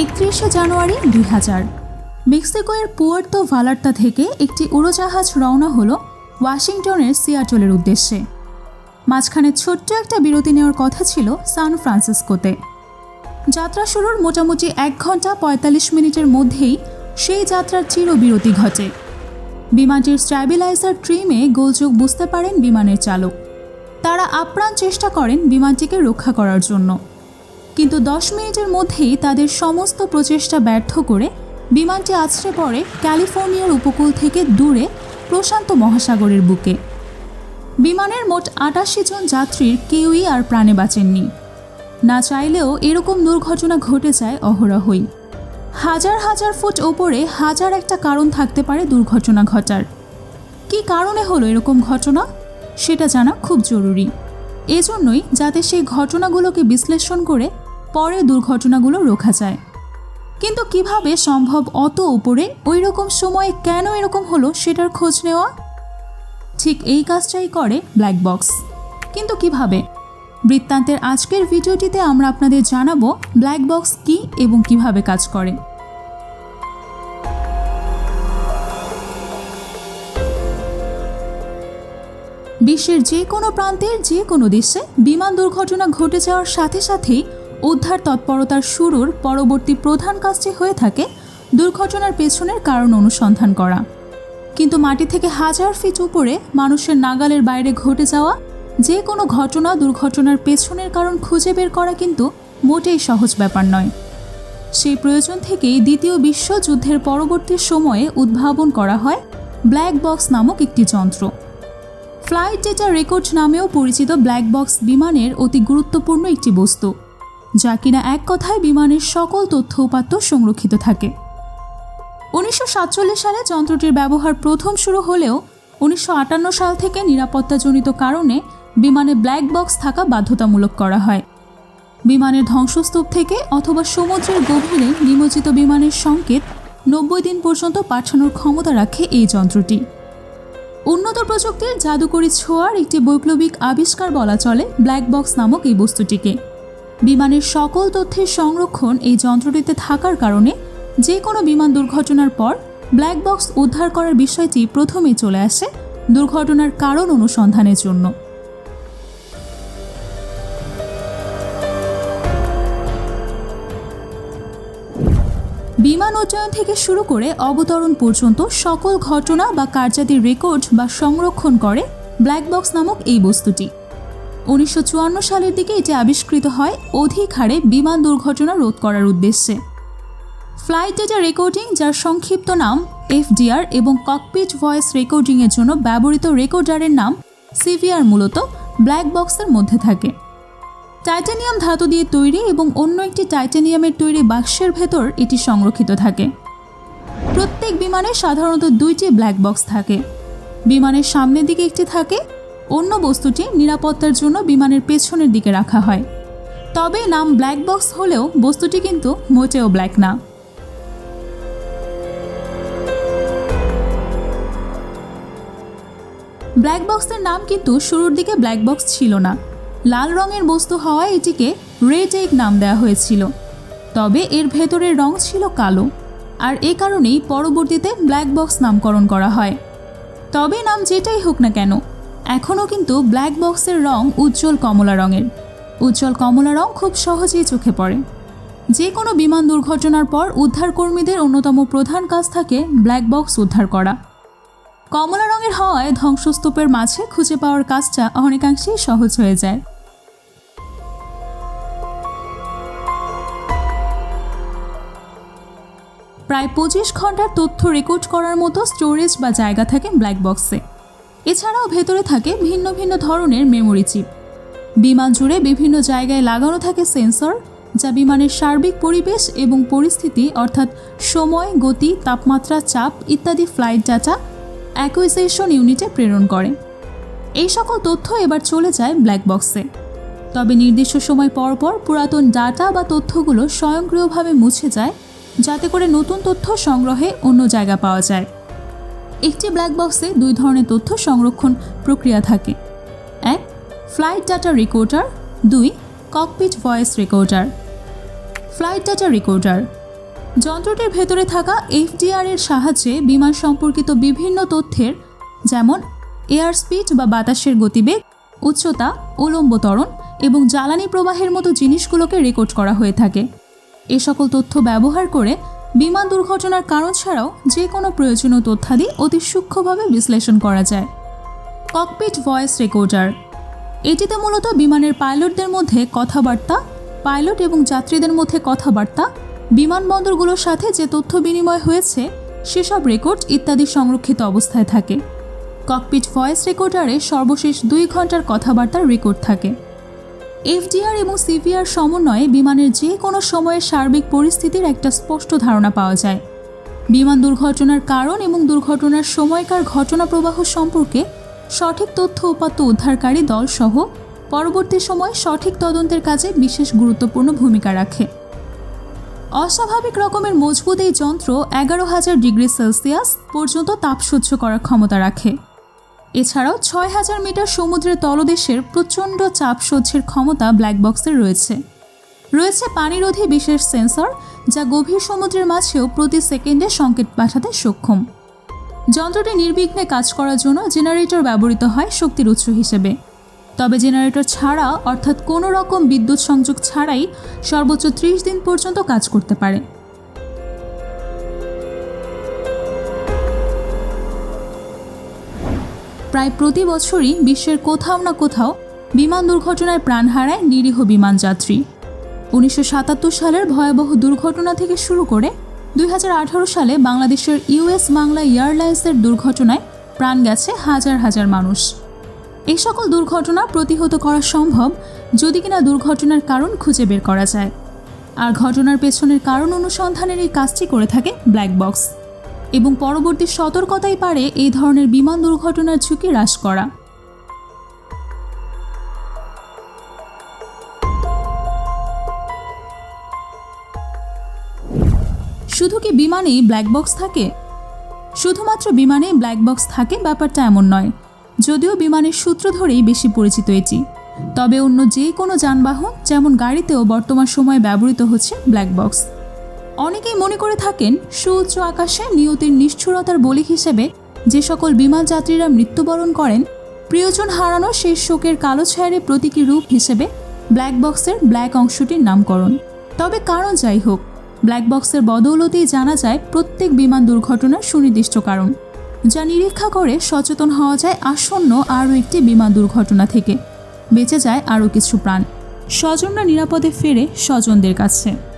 একত্রিশে জানুয়ারি দুই হাজার। মেক্সিকোয়ের পুয়ার্তো ভালার্তা থেকে একটি উড়োজাহাজ রওনা হলো ওয়াশিংটনের সিয়াটলের উদ্দেশ্যে। মাঝখানে ছোট্ট একটা বিরতি নেওয়ার কথা ছিল সান ফ্রান্সিসকোতে। যাত্রা শুরুর মোটামুটি এক ঘণ্টা পঁয়তাল্লিশ মিনিটের মধ্যেই সেই যাত্রার চিরবিরতি ঘটে। বিমানটির স্ট্যাবিলাইজার ট্রিমে গোলযোগ বুঝতে পারেন বিমানের চালক। তারা আপ্রাণ চেষ্টা করেন বিমানটিকে রক্ষা করার জন্য। কিন্তু দশ মিনিটের মধ্যেই তাদের সমস্ত প্রচেষ্টা ব্যর্থ করে বিমানটি আছড়ে পড়ে ক্যালিফোর্নিয়ার উপকূল থেকে দূরে প্রশান্ত মহাসাগরের বুকে। বিমানের মোট আটাশি জন যাত্রীর কেউই আর প্রাণে বাঁচেননি। না চাইলেও এরকম দুর্ঘটনা ঘটে যায় অহরহই। হাজার হাজার ফুট ওপরে হাজার একটা কারণ থাকতে পারে দুর্ঘটনা ঘটার। কী কারণে হলো এরকম ঘটনা? সেটা জানা খুব জরুরি। এজন্যই যাতে সেই ঘটনাগুলোকে বিশ্লেষণ করে পরে দুর্ঘটনাগুলো রোখা যায়। কিন্তু কীভাবে সম্ভব অত ওপরে ওই রকম সময়ে কেন এরকম হলো সেটার খোঁজ নেওয়া? ঠিক এই কাজটাই করে ব্ল্যাক বক্স কিন্তু কীভাবে? বৃত্তান্তের আজকের ভিডিওটিতে আমরা আপনাদের জানাব ব্ল্যাক বক্স কী এবং কীভাবে কাজ করে। বিশ্বের যে কোনো প্রান্তের যে কোনো দেশে বিমান দুর্ঘটনা ঘটে যাওয়ার সাথে সাথেই উদ্ধার তৎপরতার শুরুর পরবর্তী প্রধান কাজটি হয়ে থাকে দুর্ঘটনার পেছনের কারণ অনুসন্ধান করা। কিন্তু মাটি থেকে হাজার ফিট উপরে মানুষের নাগালের বাইরে ঘটে যাওয়া যে কোনো ঘটনা দুর্ঘটনার পেছনের কারণ খুঁজে বের করা কিন্তু মোটেই সহজ ব্যাপার নয়। সেই প্রয়োজন থেকেই দ্বিতীয় বিশ্বযুদ্ধের পরবর্তী সময়ে উদ্ভাবন করা হয় ব্ল্যাক বক্স নামক একটি যন্ত্র। ফ্লাইট ডেটা রেকর্ড নামেও পরিচিত ব্ল্যাক বক্স বিমানের অতি গুরুত্বপূর্ণ একটি বস্তু। যা কিনা এক কথায় বিমানের সকল তথ্য উপাত্ত সংরক্ষিত থাকে। উনিশশো সাতচল্লিশ সালে যন্ত্রটির ব্যবহার প্রথম শুরু হলেও উনিশশো আটান্ন সাল থেকে নিরাপত্তাজনিত কারণে বিমানে ব্ল্যাক বক্স থাকা বাধ্যতামূলক করা হয়। বিমানের ধ্বংসস্তূপ থেকে অথবা সমুদ্রের গভীরে নিমজ্জিত বিমানের সংকেত নব্বই দিন পর্যন্ত পাঠানোর ক্ষমতা রাখে এই যন্ত্রটি। উন্নত প্রযুক্তির জাদুকরী ছোঁয়ার একটি বৈপ্লবিক আবিষ্কার বলা চলে ব্ল্যাক বক্স নামক এই বস্তুটিকে। বিমানের সকল তথ্যের সংরক্ষণ এই যন্ত্রটিতে থাকার কারণে যে কোনো বিমান দুর্ঘটনার পর ব্ল্যাক বক্স উদ্ধার করার বিষয়টি প্রথমেই চলে আসে দুর্ঘটনার কারণ অনুসন্ধানের জন্য। বিমান উড্ডয়ন থেকে শুরু করে অবতরণ পর্যন্ত সকল ঘটনা বা কার্যাদির রেকর্ড বা সংরক্ষণ করে ব্ল্যাক বক্স নামক এই বস্তুটি। উনিশশো চুয়ান্ন সালের দিকে এটি আবিষ্কৃত হয় অধিক হারে বিমান দুর্ঘটনা রোধ করার উদ্দেশ্যে। ফ্লাইট ডেটা রেকর্ডিং, যার সংক্ষিপ্ত নাম এফডিআর এবং ককপিট ভয়েস রেকর্ডিংয়ের জন্য ব্যবহৃত রেকর্ডারের নাম সিভিআর মূলত ব্ল্যাক বক্সের মধ্যে থাকে। টাইটানিয়াম ধাতু দিয়ে তৈরি এবং অন্য একটি টাইটানিয়ামের তৈরি বাক্সের ভেতর এটি সংরক্ষিত থাকে। প্রত্যেক বিমানে সাধারণত দুইটি ব্ল্যাক বক্স থাকে। বিমানের সামনের দিকে একটি থাকে অন্য বস্তুটি নিরাপত্তার জন্য বিমানের পেছনের দিকে রাখা হয়। তবে নাম ব্ল্যাক বক্স হলেও বস্তুটি কিন্তু মোটেও ব্ল্যাক না। ব্ল্যাক বক্সের নাম কিন্তু শুরুর দিকে ব্ল্যাক বক্স ছিল না। লাল রঙের বস্তু হওয়ায় এটিকে রেড এগ নাম দেওয়া হয়েছিল। তবে এর ভেতরের রং ছিল কালো। আর এ কারণেই পরবর্তীতে ব্ল্যাক বক্স নামকরণ করা হয়। তবে নাম যেটাই হোক না কেন এখনও কিন্তু ব্ল্যাক বক্সের রং উজ্জ্বল কমলা রঙের। উজ্জ্বল কমলা রং খুব সহজেই চোখে পড়ে। যে কোনো বিমান দুর্ঘটনার পর উদ্ধারকর্মীদের অন্যতম প্রধান কাজ থাকে ব্ল্যাক বক্স উদ্ধার করা। কমলা রঙের হওয়ায় ধ্বংসস্তূপের মাঝে খুঁজে পাওয়ার কাজটা অনেকাংশেই সহজ হয়ে যায়। প্রায় পঁচিশ ঘণ্টার তথ্য রেকর্ড করার মতো স্টোরেজ বা জায়গা থাকে ব্ল্যাক বক্সে এছাড়াও ভেতরে থাকে ভিন্ন ভিন্ন ধরনের মেমোরি চিপ বিমান জুড়ে বিভিন্ন জায়গায় লাগানো থাকে সেন্সর যা বিমানের সার্বিক পরিবেশ এবং পরিস্থিতি, অর্থাৎ সময়, গতি, তাপমাত্রা, চাপ ইত্যাদি ফ্লাইট ডাটা অ্যাকুইজিশন ইউনিটে প্রেরণ করে। এই সকল তথ্য এবার চলে যায় ব্ল্যাক বক্সে তবে নির্দিষ্ট সময় পর পর পুরাতন ডাটা বা তথ্যগুলো স্বয়ংক্রিয়ভাবে মুছে যায়, যাতে করে নতুন তথ্য সংগ্রহে অন্য জায়গা পাওয়া যায়। একটি ব্ল্যাক বক্সে দুই ধরনের তথ্য সংরক্ষণ প্রক্রিয়া থাকে। এক ফ্লাইট ডাটা রেকর্ডার দুই cockpit voice recorder flight data recorder যন্ত্রটির ভেতরে থাকা এফডিআর এর সাহায্যে বিমান সম্পর্কিত বিভিন্ন তথ্যের, যেমন এয়ার স্পিড বা বাতাসের গতিবেগ, উচ্চতা, উলম্ব ত্বরণ এবং জ্বালানি প্রবাহের মতো জিনিসগুলোকে রেকর্ড করা হয়ে থাকে। এ সকল তথ্য ব্যবহার করে বিমান দুর্ঘটনার কারণ ছাড়াও যে কোনো প্রয়োজনীয় তথ্যাদি অতি সূক্ষ্মভাবে বিশ্লেষণ করা যায়। Cockpit voice recorder. এটিতে মূলত বিমানের পাইলটদের মধ্যে কথাবার্তা, পাইলট এবং যাত্রীদের মধ্যে কথাবার্তা বিমানবন্দরগুলোর সাথে যে তথ্য বিনিময় হয়েছে, সেসব রেকর্ড ইত্যাদি সংরক্ষিত অবস্থায় থাকে। ককপিট ভয়েস রেকর্ডারে সর্বশেষ দুই ঘণ্টার কথাবার্তার রেকর্ড থাকে। এফডিআর এবং সিভিআর সমন্বয়ে বিমানের যে কোনো সময়ের সার্বিক পরিস্থিতির একটা স্পষ্ট ধারণা পাওয়া যায়। বিমান দুর্ঘটনার কারণ এবং দুর্ঘটনার সময়কার ঘটনা প্রবাহ সম্পর্কে সঠিক তথ্য উপাত্ত উদ্ধারকারী দল সহ পরবর্তী সময়ে সঠিক তদন্তের কাজে বিশেষ গুরুত্বপূর্ণ ভূমিকা রাখে। অস্বাভাবিক রকমের মজবুত এই যন্ত্র এগারো হাজার ডিগ্রি সেলসিয়াস পর্যন্ত তাপ সহ্য করার ক্ষমতা রাখে। এছাড়াও ছয় হাজার মিটার সমুদ্রের তলদেশের প্রচণ্ড চাপ সহ্যের ক্ষমতা ব্ল্যাক বক্সের রয়েছে। রয়েছে পানিরোধী বিশেষ সেন্সর যা গভীর সমুদ্রের মাঝেও প্রতি সেকেন্ডে সংকেত পাঠাতে সক্ষম। যন্ত্রটি নির্বিঘ্নে কাজ করার জন্য জেনারেটর ব্যবহৃত হয় শক্তির উৎস হিসেবে। তবে জেনারেটর ছাড়া, অর্থাৎ কোনো রকম বিদ্যুৎ সংযোগ ছাড়াই সর্বোচ্চ ত্রিশ দিন পর্যন্ত কাজ করতে পারে। প্রায় প্রতি বছরই বিশ্বের কোথাও না কোথাও বিমান দুর্ঘটনায় প্রাণ হারায় নিরীহ বিমান যাত্রী। উনিশশো সাতাত্তর সালের ভয়াবহ দুর্ঘটনা থেকে শুরু করে দুই হাজার আঠারো সালে বাংলাদেশের ইউএস বাংলা এয়ারলাইন্সের দুর্ঘটনায় প্রাণ গেছে হাজার হাজার মানুষ। এই সকল দুর্ঘটনা প্রতিহত করা সম্ভব যদি কিনা দুর্ঘটনার কারণ খুঁজে বের করা যায়। আর ঘটনার পেছনের কারণ অনুসন্ধানের এই কাজটি করে থাকে ব্ল্যাক বক্স এবং পরবর্তী সতর্কতাই পারে এই ধরনের বিমান দুর্ঘটনার ঝুঁকি হ্রাস করা। শুধু কি বিমানেই ব্ল্যাক বক্স থাকে? শুধুমাত্র বিমানে ব্ল্যাক বক্স থাকে ব্যাপারটা এমন নয়। যদিও বিমানের সূত্র ধরেই বেশি পরিচিত এটি। তবে অন্য যে কোনো যানবাহন, যেমন গাড়িতেও বর্তমান সময়ে ব্যবহৃত হচ্ছে ব্ল্যাক বক্স অনেকেই মনে করে থাকেন সুউচ্চ আকাশে নিয়তির নিষ্ঠুরতার বলি হিসেবে যে সকল বিমান যাত্রীরা মৃত্যুবরণ করেন, প্রিয়জন হারানো সেই শোকের কালো ছায়ারে প্রতীকী রূপ হিসেবে ব্ল্যাক বক্সের ব্ল্যাক অংশটির নামকরণ। তবে কারণ যাই হোক, ব্ল্যাক বক্সের বদৌলতেই জানা যায় প্রত্যেক বিমান দুর্ঘটনার সুনির্দিষ্ট কারণ, যা নিরীক্ষা করে সচেতন হওয়া যায় আসন্ন আরও একটি বিমান দুর্ঘটনা থেকে। বেঁচে যায় আরও কিছু প্রাণ। স্বজনরা নিরাপদে ফেরে স্বজনদের কাছে।